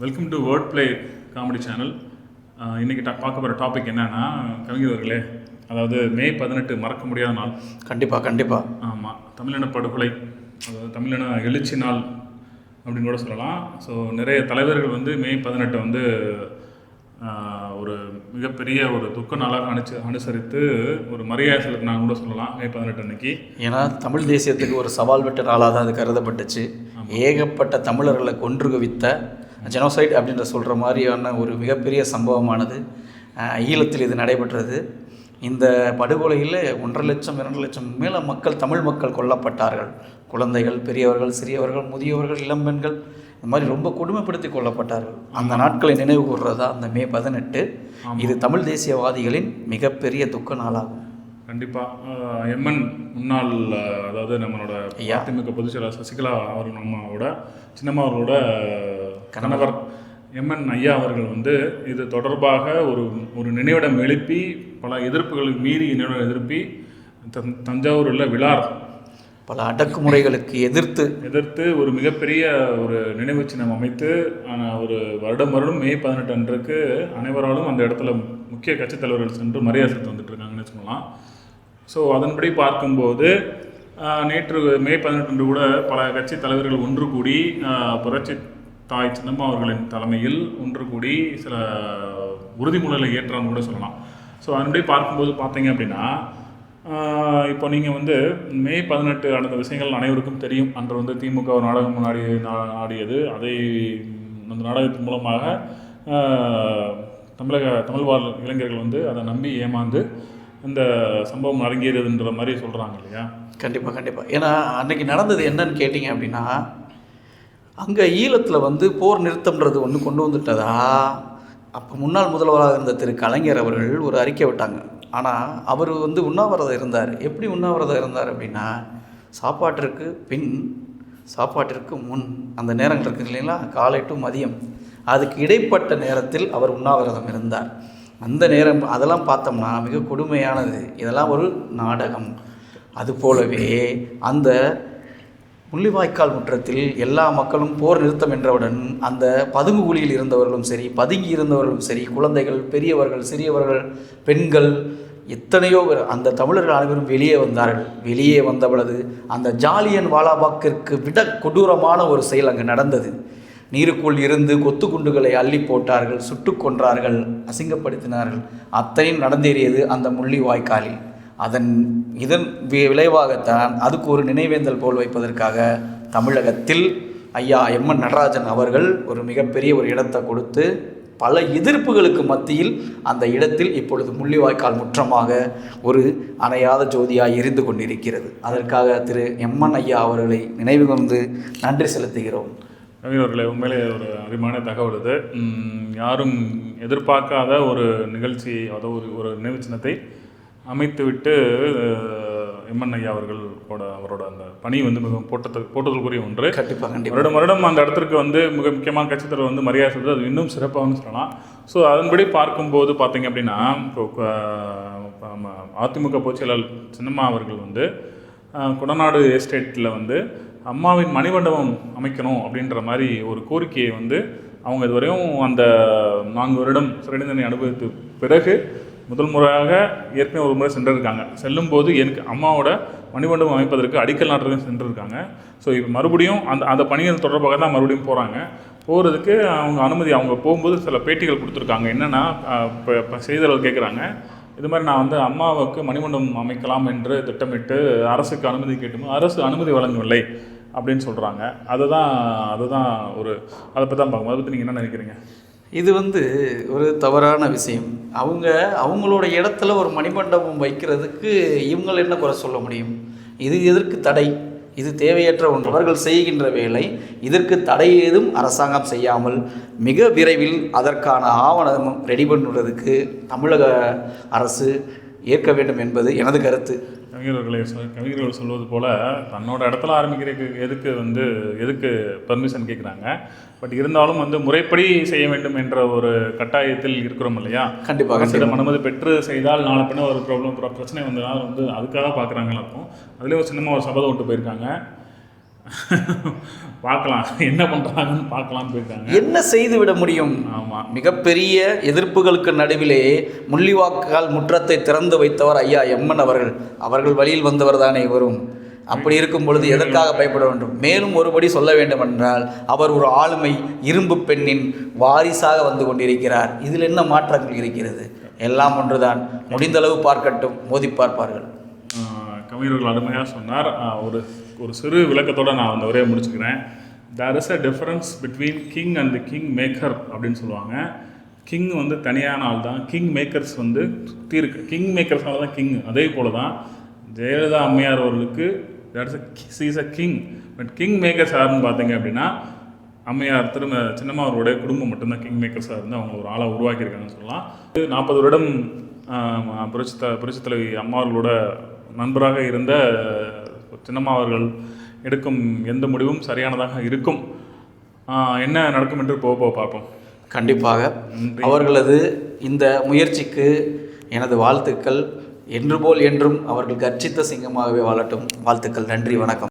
Welcome to word play comedy channel இன்றைக்கி டா பார்க்க போகிற டாபிக் என்னன்னா கவிஞர்களே அதாவது மே பதினெட்டு மறக்க முடியாத நாள். கண்டிப்பாக கண்டிப்பாக ஆமாம் தமிழின படுகொலை அதாவது தமிழின எழுச்சி நாள் அப்படின்னு கூட சொல்லலாம். ஸோ நிறைய தலைவர்கள் வந்து மே பதினெட்டை வந்து ஒரு மிகப்பெரிய ஒரு துக்க நாளாக அனுச்சு அனுசரித்து ஒரு மரியாதை செலுத்தினாங்க கூட சொல்லலாம் மே பதினெட்டு அன்னைக்கு. ஏன்னா தமிழ் தேசியத்துக்கு ஒரு சவால் விட்ட நாளாக தான் அது கருதப்பட்டுச்சு. ஏகப்பட்ட தமிழர்களை கொன்று குவித்த ஜெனோசைட் அப்படின்ற சொல்கிற மாதிரியான ஒரு மிகப்பெரிய சம்பவமானது ஈழத்தில் இது நடைபெற்றது. இந்த படுகொலையில் ஒன்றரை லட்சம் இரண்டு லட்சம் மேலே மக்கள் தமிழ் மக்கள் கொல்லப்பட்டார்கள். குழந்தைகள் பெரியவர்கள் சிறியவர்கள் முதியவர்கள் இளம்பெண்கள் இந்த மாதிரி ரொம்ப கொடுமைப்படுத்தி கொல்லப்பட்டார்கள். அந்த நாட்களை நினைவு கூர்றதா? அந்த மே பதினெட்டு. இது தமிழ் தேசியவாதிகளின் மிகப்பெரிய துக்க நாளாகும். கண்டிப்பாக எம்என் முன்னாள் அதாவது நம்மளோட. அதிமுக பொதுச் செயலாளர் சசிகலா அவர்கள் அம்மாவோட சின்னம்மா அவர்களோட கணவர் எம்என் ஐயா அவர்கள் வந்து இது தொடர்பாக ஒரு ஒரு நினைவிடம் எழுப்பி பல எதிர்ப்புகளுக்கு மீறி நினைவிடம் எழுப்பி தன்- தஞ்சாவூரில் விழார் பல அடக்குமுறைகளுக்கு எதிர்த்து எதிர்த்து ஒரு மிகப்பெரிய ஒரு நினைவு சின்னம் அமைத்து ஒரு வருடம் வருடம் மே பதினெட்டு அன்றைக்கு அனைவராலும் அந்த இடத்துல முக்கிய கட்சித் தலைவர்கள் சென்று மரியாதை செலுத்தி வந்துட்டு இருக்காங்கன்னு சொல்லலாம். ஸோ அதன்படி பார்க்கும்போது நேற்று மே பதினெட்டு அன்று கூட பல கட்சி தலைவர்கள் ஒன்று கூடி புரட்சி தாய் சின்னம்மா அவர்களின் தலைமையில் ஒன்று கூடி சில உறுதிமொழிகளை ஏற்றான்னு கூட சொல்லலாம். ஸோ அதனுடைய பார்க்கும்போது பார்த்தீங்க அப்படின்னா இப்போ நீங்கள் வந்து மே பதினெட்டு நடந்த விஷயங்கள் அனைவருக்கும் தெரியும். அன்று வந்து திமுக ஒரு நாடகம் முன்னாடி ஆடியது. அதை அந்த நாடகத்தின் மூலமாக தமிழக தமிழ் வாழ் இளைஞர்கள் வந்து அதை நம்பி ஏமாந்து இந்த சம்பவம் அரங்கேறியதுன்ற மாதிரி சொல்கிறாங்க இல்லையா? கண்டிப்பாக கண்டிப்பாக ஏன்னா அன்றைக்கி நடந்தது என்னன்னு கேட்டிங்க அப்படின்னா அங்கே ஈழத்தில் வந்து போர் நிறுத்தம்ன்றது ஒன்று கொண்டு வந்துட்டதா? அப்போ முன்னாள் முதல்வராக இருந்த திரு கலைஞர் அவர்கள் ஒரு அறிக்கை விட்டாங்க. ஆனால் அவர் வந்து உண்ணாவிரதம் இருந்தார். எப்படி உண்ணாவிரதம் இருந்தார் அப்படின்னா சாப்பாட்டிற்கு பின் சாப்பாட்டிற்கு முன் அந்த நேரங்கள் இருக்குது இல்லைங்களா? காலை டு மதியம். அதுக்கு இடைப்பட்ட நேரத்தில் அவர் உண்ணாவிரதம் இருந்தார். அந்த நேரம் அதெல்லாம் பார்த்தோம்னா மிக கொடுமையானது. இதெல்லாம் ஒரு நாடகம். அது போலவே அந்த முள்ளிவாய்க்கால் முற்றத்தில் எல்லா மக்களும் போர் நிறுத்தம் என்றவுடன் அந்த பதுங்கு குழியில் இருந்தவர்களும் சரி பதுங்கி இருந்தவர்களும் சரி குழந்தைகள் பெரியவர்கள் சிறியவர்கள் பெண்கள் எத்தனையோ அந்த தமிழர்கள் அனைவரும் வெளியே வந்தார்கள். வெளியே வந்த பொழுது அந்த ஜாலியன் வாலாபாக்கிற்கு விட கொடூரமான ஒரு செயல் அங்கு நடந்தது. நீருக்குள் இருந்து கொத்து குண்டுகளை அள்ளி போட்டார்கள் சுட்டு கொன்றார்கள் அசிங்கப்படுத்தினார்கள். அத்தனையும் நடந்தேறியது அந்த முள்ளி வாய்க்காலில் அதன் இதன் விளைவாகத்தான் அதுக்கு ஒரு நினைவேந்தல் போல் வைப்பதற்காக தமிழகத்தில் ஐயா எம்என் நடராஜன் அவர்கள் ஒரு மிகப்பெரிய ஒரு இடத்தை கொடுத்து பல எதிர்ப்புகளுக்கு மத்தியில் அந்த இடத்தில் இப்பொழுது முள்ளிவாய்க்கால் முற்றமாக ஒரு அணையாத ஜோதியாக எரிந்து கொண்டிருக்கிறது. அதற்காக திரு எம்என் ஐயா அவர்களை நினைவு கூர்ந்து நன்றி செலுத்துகிறோம். அவர்களே உண்மையிலே ஒரு அருமையான தகவல் இது. யாரும் எதிர்பார்க்காத ஒரு நிகழ்ச்சி அதாவது ஒரு ஒரு நினைவு சின்னத்தை அமைத்துவிட்டு எம்என் ஐயா அவர்களோட அவரோட அந்த பணி வந்து மிகவும் போட்டது போட்டதற்குரிய ஒன்று. கண்டிப்பாக கண்டிப்பாக வருடம் வருடம் அந்த இடத்திற்கு வந்து மிக முக்கியமான கட்சித்தலைவர் வந்து மரியாதை செலுத்து அது இன்னும் சிறப்பாகவும் சொல்லலாம். ஸோ அதன்படி பார்க்கும்போது பார்த்தீங்க அப்படின்னா இப்போ அதிமுக பொதுச்செயலாளர் சின்னம்மா அவர்கள் வந்து குடநாடு எஸ்டேட்டில் வந்து அம்மாவின் மணிமண்டபம் அமைக்கணும் அப்படின்ற மாதிரி ஒரு கோரிக்கையை வந்து அவங்க இதுவரையும் அந்த நான்கு வருடம் சிறை தண்டனை அனுபவித்த பிறகு முதல் முறையாக ஏற்கனவே ஒரு முறை சென்றிருக்காங்க. செல்லும்போது எனக்கு அம்மாவோட மணிமண்டபம் அமைப்பதற்கு அடிக்கல் நாட்டுறதுக்கு சென்றிருக்காங்க. ஸோ இப்போ மறுபடியும் அந்த அந்த பணிகள் தொடர்பாக தான் மறுபடியும் போகிறாங்க போகிறதுக்கு அவங்க அனுமதி அவங்க போகும்போது சில பேட்டிகள் கொடுத்துருக்காங்க. என்னென்னா இப்போ இப்போ செய்தியாளர் கேட்குறாங்க இது மாதிரி நான் வந்து அம்மாவுக்கு மணிமண்டபம் அமைக்கலாம் என்று திட்டமிட்டு அரசுக்கு அனுமதி கேட்டும் அரசு அனுமதி வழங்கவில்லை அப்படின்னு சொல்கிறாங்க அதை தான் அதுதான் ஒரு அதை பற்றி தான் பார்க்கும்போது அதை பற்றி நீங்கள் என்ன நினைக்கிறீங்க? இது வந்து ஒரு தவறான விஷயம். அவங்க அவங்களோட இடத்துல ஒரு மணிமண்டபம் வைக்கிறதுக்கு இவங்க என்ன குறை சொல்ல முடியும்? இது எதற்கு தடை? இது தேவையற்ற ஒன்று. அவர்கள் செய்கின்ற வேலை இதற்கு தடை ஏதும் அரசாங்கம் செய்யாமல் மிக விரைவில் அதற்கான ஆவணம் ரெடி பண்ணுறதுக்கு தமிழக அரசு ஏற்க வேண்டும் என்பது எனது கருத்து. கவிஞர்களை சொல் கவிஞர்கள் சொல்வது போல தன்னோட இடத்துல ஆரம்பிக்கிறதுக்கு எதுக்கு வந்து எதுக்கு பர்மிஷன் கேட்குறாங்க பட் இருந்தாலும் வந்து முறைப்படி செய்ய வேண்டும் என்ற ஒரு கட்டாயத்தில் இருக்கிறோம் இல்லையா? கண்டிப்பாக அரசிடம் அனுமதி பெற்று செய்தால் நாளை பின்ன ஒரு ப்ராப்ளம் பிரச்சனை வந்ததுனால வந்து அதுக்காக பார்க்குறாங்களா இருக்கும் அதுலேயும் ஒரு சின்னமாக ஒரு சபதம் விட்டு போயிருக்காங்க. பார்க்கலாம். என்ன பண்ணுறாங்கன்னு பார்க்கலாம்னு போயிருக்காங்க. என்ன செய்து விட முடியும்? ஆமாம் மிகப்பெரிய எதிர்ப்புகளுக்கு நடுவிலே முள்ளிவாக்கால் முற்றத்தை திறந்து வைத்தவர் ஐயா எம்மன் அவர்கள். அவர்கள் வழியில் வந்தவர் தானே இவரும். அப்படி இருக்கும் பொழுது எதற்காக பயப்பட வேண்டும்? மேலும் ஒருபடி சொல்ல வேண்டும் என்றால் அவர் ஒரு ஆளுமை இரும்பு பெண்ணின் வாரிசாக வந்து கொண்டிருக்கிறார். இதில் என்ன மாற்றங்கள் இருக்கிறது? எல்லாம் ஒன்றுதான். முடிந்தளவு பார்க்கட்டும். மோதி பார்ப்பார்கள். கவிஞர்கள் அருமையாக சொன்னார். ஒரு ஒரு சிறு விளக்கத்தோடு நான் அந்த உரையை முடிச்சுக்கிறேன். There is a difference between king and kingmaker அப்படின்னு சொல்லுவாங்க. கிங் வந்து தனியான ஆள் தான். கிங் மேக்கர்ஸ் வந்து சுற்றி இருக்கு. கிங் மேக்கர்ஸ்னால தான் கிங் அதே போல தான் ஜெயலலிதா அம்மையார் அவர்களுக்கு that's she's a king but kingmakers யாருன்னு பார்த்தீங்க அப்படின்னா அம்மையார் திரும்ப சின்னம்மா அவருடைய குடும்பம் மட்டும்தான் கிங் மேக்கர்ஸாக இருந்து அவங்க ஒரு ஆளை உருவாக்கியிருக்காங்கன்னு சொல்லலாம். நாற்பது வருடம் புரட்சி த புரட்சி தலைவி அம்மாவர்களோட நண்பராக இருந்த சின்னம்மா அவர்கள் எடுக்கும் எந்த முடிவும் சரியானதாக இருக்கும். என்ன நடக்கும் என்று போக போக பார்ப்போம். கண்டிப்பாக. அவர்களது இந்த முயற்சிக்கு எனது வாழ்த்துக்கள். என்று போல் என்றும் அவர்கள் கர்ச்சித்த சிங்கமாகவே வாழட்டும். வாழ்த்துக்கள். நன்றி. வணக்கம்.